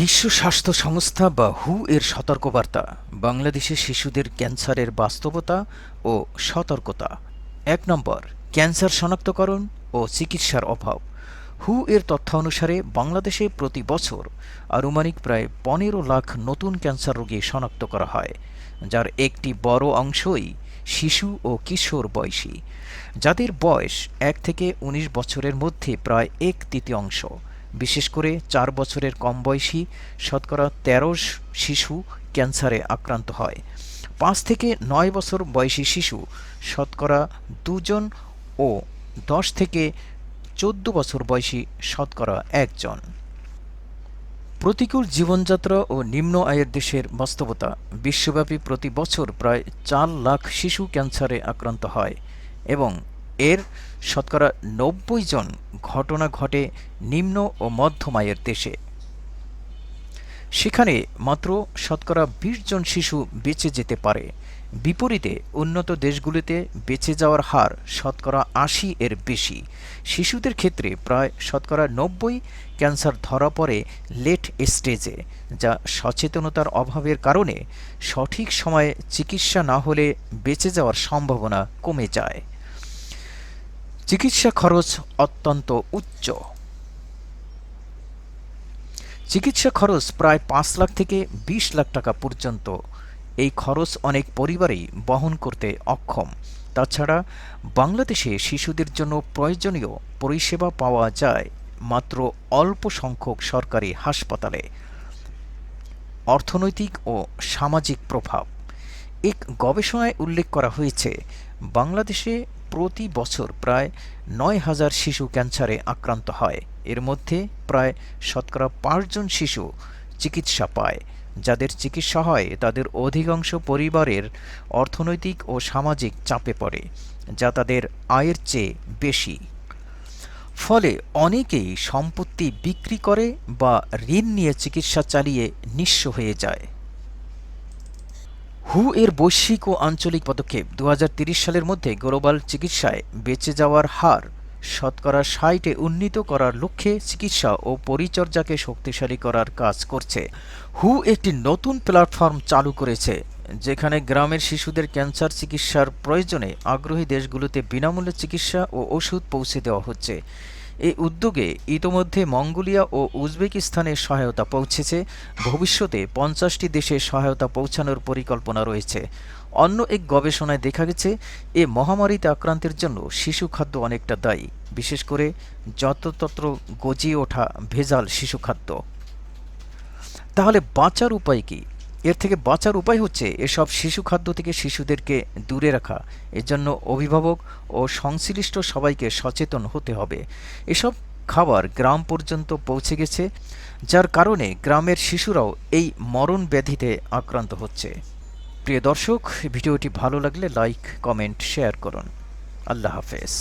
বিশ্ব স্বাস্থ্য সংস্থা বা হু এর সতর্কবার্তা বাংলাদেশে শিশুদের ক্যান্সারের বাস্তবতা ও সতর্কতা। এক নম্বর, ক্যান্সার শনাক্তকরণ ও চিকিৎসার অভাব। হু এর তথ্য অনুসারে বাংলাদেশে প্রতি বছর আনুমানিক প্রায় পনেরো লাখ নতুন ক্যান্সার রোগী শনাক্ত করা হয়, যার একটি বড় অংশই শিশু ও কিশোর বয়সী। যাদের বয়স এক থেকে ১৯ বছরের মধ্যে প্রায় এক তৃতীয়াংশ। বিশেষ করে চার বছরের কম বয়সী শতকরা তেরো শিশু ক্যান্সারে আক্রান্ত হয়। পাঁচ থেকে নয় বছর বয়সী শিশু শতকরা দুজন ও দশ থেকে চোদ্দ বছর বয়সী শতকরা একজন। প্রতিকূল জীবনযাত্রা ও নিম্ন আয়ের দেশের বাস্তবতা। বিশ্বব্যাপী প্রতি বছর প্রায় চার লাখ শিশু ক্যান্সারে আক্রান্ত হয় এবং এর শতকরা নব্বই জন ঘটনা ঘটে নিম্ন ও মধ্যম আয়ের দেশে। সেখানে মাত্র শতকরা বিশ জন শিশু বেঁচে যেতে পারে। বিপরীতে উন্নত দেশগুলিতে বেঁচে যাওয়ার হার শতকরা আশি এর বেশি। শিশুদের ক্ষেত্রে প্রায় শতকরা নব্বই ক্যান্সার ধরা পড়ে লেট স্টেজে, যা সচেতনতার অভাবের কারণে সঠিক সময়ে চিকিৎসা না হলে বেঁচে যাওয়ার সম্ভাবনা কমে যায়। চিকিৎসা খরচ অত্যন্ত উচ্চ। চিকিৎসা খরচ প্রায় পাঁচ লাখ থেকে বিশ লাখ টাকা পর্যন্ত। এই খরচ অনেক পরিবারেই বহন করতে অক্ষম। তাছাড়া বাংলাদেশে শিশুদের জন্য প্রয়োজনীয় পরিষেবা পাওয়া যায় মাত্র অল্প সংখ্যক সরকারি হাসপাতালে। অর্থনৈতিক ও সামাজিক প্রভাব। এক গবেষণায় উল্লেখ করা হয়েছে, বাংলাদেশে প্রতি বছর প্রায় নয় হাজার শিশু ক্যান্সারে আক্রান্ত হয়। এর মধ্যে প্রায় শতকরা পাঁচজন শিশু চিকিৎসা পায়। যাদের চিকিৎসা হয়, তাদের অধিকাংশ পরিবারের অর্থনৈতিক ও সামাজিক চাপে পড়ে, যা তাদের আয়ের চেয়ে বেশি। ফলে অনেকেই সম্পত্তি বিক্রি করে বা ঋণ নিয়ে চিকিৎসা চালিয়ে নিঃস্ব হয়ে যায়। হু এর বৈশ্বিক ও আঞ্চলিক পদক্ষেপ দু সালের মধ্যে গ্লোবাল চিকিৎসায় বেঁচে যাওয়ার হার, শতকরা ষাটে উন্নীত করার লক্ষ্যে চিকিৎসা ও পরিচর্যাকে শক্তিশালী করার কাজ করছে। হু একটি নতুন প্ল্যাটফর্ম চালু করেছে, যেখানে গ্রামের শিশুদের ক্যান্সার চিকিৎসার প্রয়োজনে আগ্রহী দেশগুলোতে বিনামূল্যে চিকিৎসা ও ওষুধ পৌঁছে দেওয়া হচ্ছে। এই উদ্যোগে ইতোমধ্যে মঙ্গোলিয়া ও উজবেকিস্তানের সহায়তা পৌঁছেছে। ভবিষ্যতে পঞ্চাশটি দেশে সহায়তা পৌঁছানোর পরিকল্পনা রয়েছে। অন্য এক গবেষণায় দেখা গেছে, এ মহামারীতে আক্রান্তের জন্য শিশু খাদ্য অনেকটা দায়ী। বিশেষ করে যত্রতত্র গজিয়ে ওঠা ভেজাল শিশু খাদ্য। তাহলে বাঁচার উপায় কী? এর থেকে বাঁচার উপায় হচ্ছে এসব শিশু খাদ্য থেকে শিশুদেরকে দূরে রাখা। এর জন্য অভিভাবক ও সংশ্লিষ্ট সবাইকে সচেতন হতে হবে। এসব খাবার গ্রাম পর্যন্ত পৌঁছে গেছে, যার কারণে গ্রামের শিশুরাও এই মরণ ব্যাধিতে আক্রান্ত হচ্ছে। প্রিয় দর্শক, ভিডিওটি ভালো লাগলে লাইক, কমেন্ট, শেয়ার করুন। আল্লাহ হাফেজ।